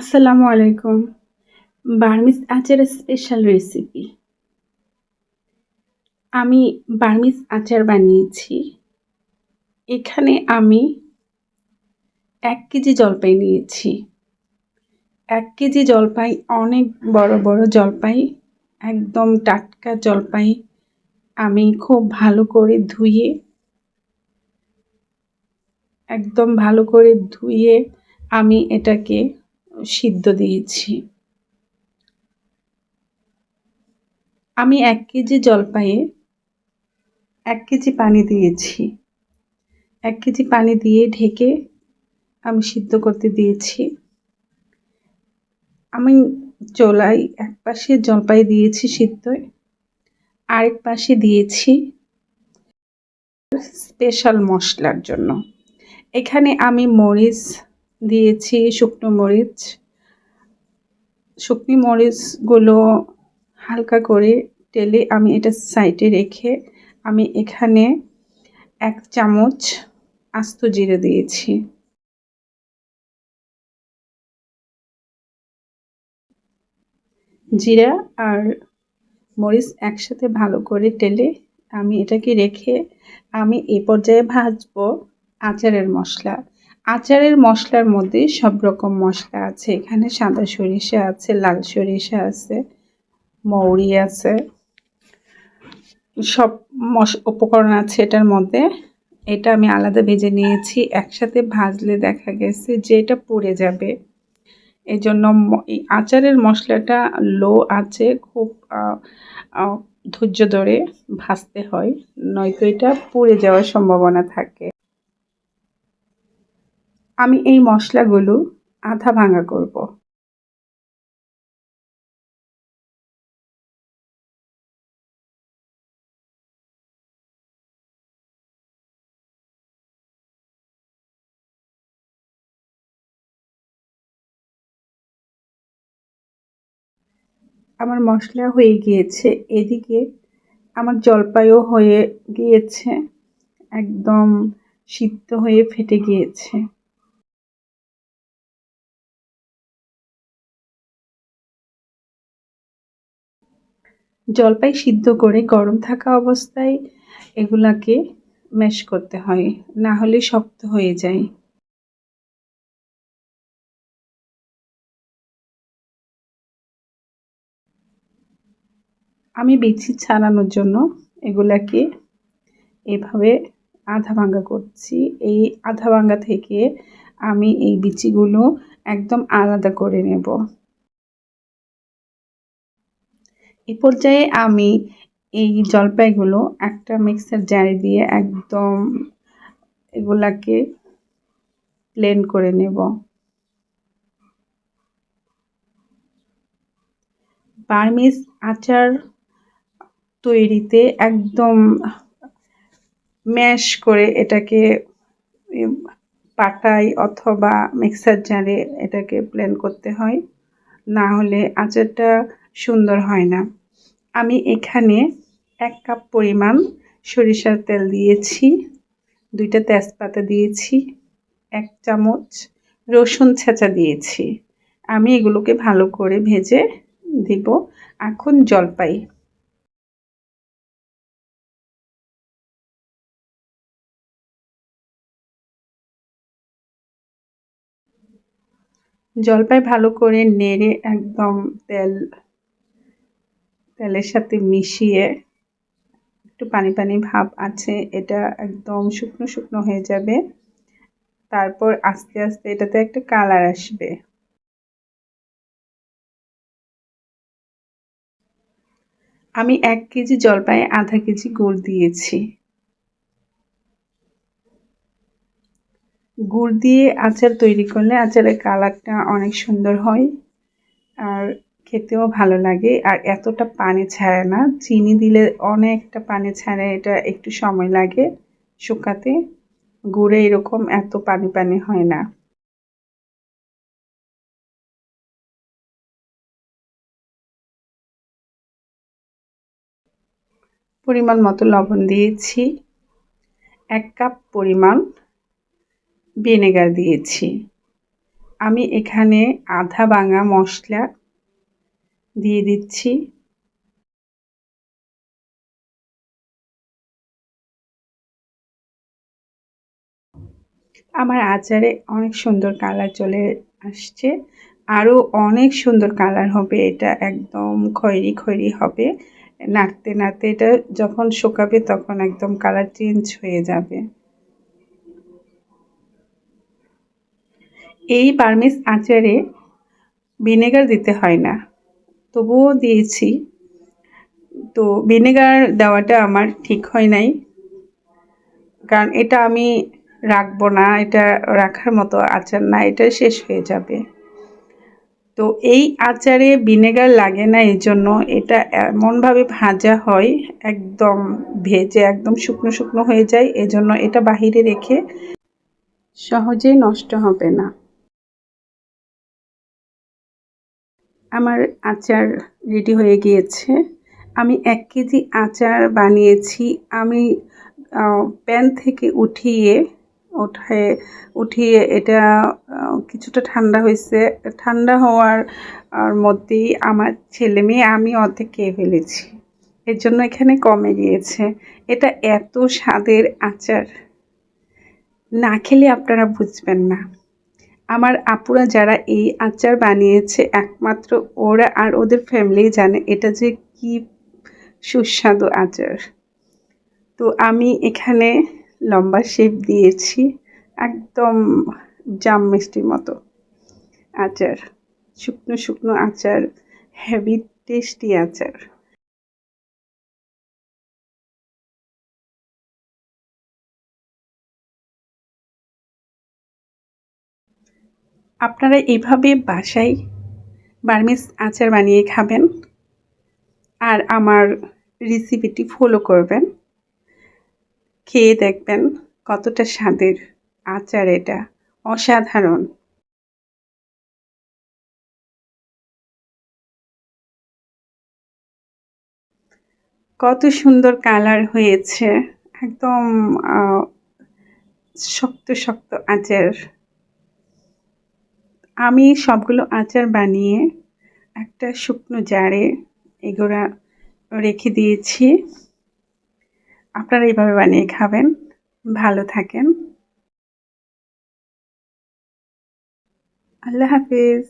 আসসালামু আলাইকুম। বার্মিজ আচারের স্পেশাল রেসিপি আমি বার্মিজ আচার বানিয়েছি। এখানে আমি এক কেজি জলপাই নিয়েছি। এক কেজি জলপাই, অনেক বড় বড় জলপাই, একদম টাটকা জলপাই আমি খুব ভালো করে ধুয়ে, একদম ভালো করে ধুয়ে আমি এটাকে সিদ্ধ দিয়েছি। আমি এক কেজি জলপাইয়ে এক কেজি পানি দিয়েছি। এক কেজি পানি দিয়ে ঢেকে আমি সিদ্ধ করতে দিয়েছি। আমি চোলাই এক পাশে জলপাই দিয়েছি সিদ্ধ আরেক পাশে দিয়েছি স্পেশাল মশলার জন্য। এখানে আমি মরিচ দিয়েছি শুকনো মরিচ। শুকনো মরিচগুলো হালকা করে তেলে আমি এটা সাইডে রেখে আমি এখানে এক চামচ আস্ত জিরে দিয়েছি। জিরা আর মরিচ একসাথে ভালো করে টেলে আমি এটাকে রেখে আমি এ পর্যায়ে ভাজবো আচারের মশলা। আচারের মশলার মধ্যে সব রকম মশলা আছে। এখানে সাদা সরিষা আছে, লাল সরিষা আছে, মৌরি আছে। সব মশ উপকরণ আছে এটার মধ্যে। এটা আমি আলাদা ভেজে নিয়েছি। একসাথে ভাজলে দেখা গেছে যে এটা পুড়ে যাবে। এই জন্য আচারের মশলাটা লো আছে, খুব ধৈর্য ধরে ভাজতে হয়, নয়তো এটা পুড়ে যাওয়ার সম্ভাবনা থাকে। আমি এই মশলাগুলো আধা ভাঙা করব। আমার মশলা হয়ে গিয়েছে, এদিকে আমার জলপাইও হয়ে গিয়েছে, একদম সিদ্ধ হয়ে ফেটে গিয়েছে। জলপাই সিদ্ধ করে গরম থাকা অবস্থায় এগুলাকে ম্যাশ করতে হয়, না হলে শক্ত হয়ে যায়। আমি বিচি ছাড়ানোর জন্য এগুলাকে এভাবে আধা ভাঙ্গা করছি। এই আধা ভাঙ্গা থেকে আমি এই বিচিগুলো একদম আলাদা করে নেব। এ পর্যায়ে আমি এই জলপাইগুলো একটা মিক্সার জারি দিয়ে একদম এগুলাকে প্লেন করে নেব। বার্মিজ আচার তৈরিতে একদম ম্যাশ করে এটাকে পাটাই অথবা মিক্সার জারে এটাকে প্লেন করতে হয়। না হলে আচারটা সুন্দর হয় না। আমি এখানে এক কাপ পরিমাণ সরিষার তেল দিয়েছি, দুইটা তেজপাতা দিয়েছি, এক চামচ রসুন ছেঁচা দিয়েছি। আমি এগুলোকে ভালো করে ভেজে দিব। এখন জলপাই। জলপাই ভালো করে নেড়ে একদম তেল তেলের সাথে মিশিয়ে একটু পানি পানি ভাব আছে, এটা একদম শুকনো শুকনো হয়ে যাবে। তারপর আস্তে আস্তে এটাতে একটা কালার আসবে। আমি এক কেজি জলপাই আধা কেজি গুড় দিয়েছি। গুড় দিয়ে আচার তৈরি করলে আচারের কালারটা অনেক সুন্দর হয়। আর খেতেও ভালো লাগে। আর এতটা পানি ছাড়ে না। চিনি দিলে অনেকটা পানি ছাড়ে, এটা একটু সময় লাগে শুকাতে। গুড়ে এরকম এত পানি পানি হয় না। পরিমাণ মতো লবণ দিয়েছি। এক কাপ পরিমাণ ভিনেগার দিয়েছি। আমি এখানে আধা ভাঙা মশলা দিয়ে দিচ্ছি। আমার আচারে অনেক সুন্দর কালার চলে আসছে। আরও অনেক সুন্দর কালার হবে, এটা একদম খয়েরি খয়েরি হবে। নাড়তে নাড়তে এটা যখন শুকাবে তখন একদম কালার চেঞ্জ হয়ে যাবে। এই পারমিস আচারে ভিনেগার দিতে হয় না। তবুও দিয়েছি। তো ভিনেগার দেওয়াটা আমার ঠিক হয় নাই। কারণ এটা আমি রাখব না, এটা রাখার মতো আচার না, এটা শেষ হয়ে যাবে। তো এই আচারে ভিনেগার লাগে না এই জন্য এটা এমনভাবে ভাজা হয়, একদম ভেজে একদম শুকনো শুকনো হয়ে যায়, এজন্য এটা বাহিরে রেখে সহজেই নষ্ট হবে না। আমার আচার রেডি হয়ে গিয়েছে। আমি এক কেজি আচার বানিয়েছি। আমি প্যান থেকে উঠিয়ে উঠে উঠিয়ে এটা কিছুটা ঠান্ডা হয়েছে। ঠান্ডা হওয়ার মধ্যেই আমার ছেলে মেয়ে, আমি অর্ধেক খেয়ে ফেলেছি। এর জন্য এখানে কমে গিয়েছে। এটা এত স্বাদের আচার। না খেলে আপনারা বুঝবেন না। আমার আপুরা যারা এই আচার বানিয়েছে, একমাত্র ওরা আর ওদের ফ্যামিলি জানে এটা যে কি সুস্বাদু আচার। তো আমি এখানে লম্বা শেপ দিয়েছি, একদম জাম মিষ্টির মতো আচার। শুকনো শুকনো আচার হেভি টেস্টি আচার। আপনারা এইভাবে বাসায় বার্মিস আচার বানিয়ে খাবেন আর আমার রেসিপিটি ফলো করবেন। খেয়ে দেখবেন কতটা স্বাদের আচার এটা। অসাধারণ। কত সুন্দর কালার হয়েছে। একদম শক্ত শক্ত আচার। আমি সবগুলো আচার বানিয়ে একটা শুকনো জারে এগুলা রেখে দিয়েছি। আপনারা এইভাবে বানিয়ে খাবেন। ভালো থাকেন। আল্লাহ হাফিজ।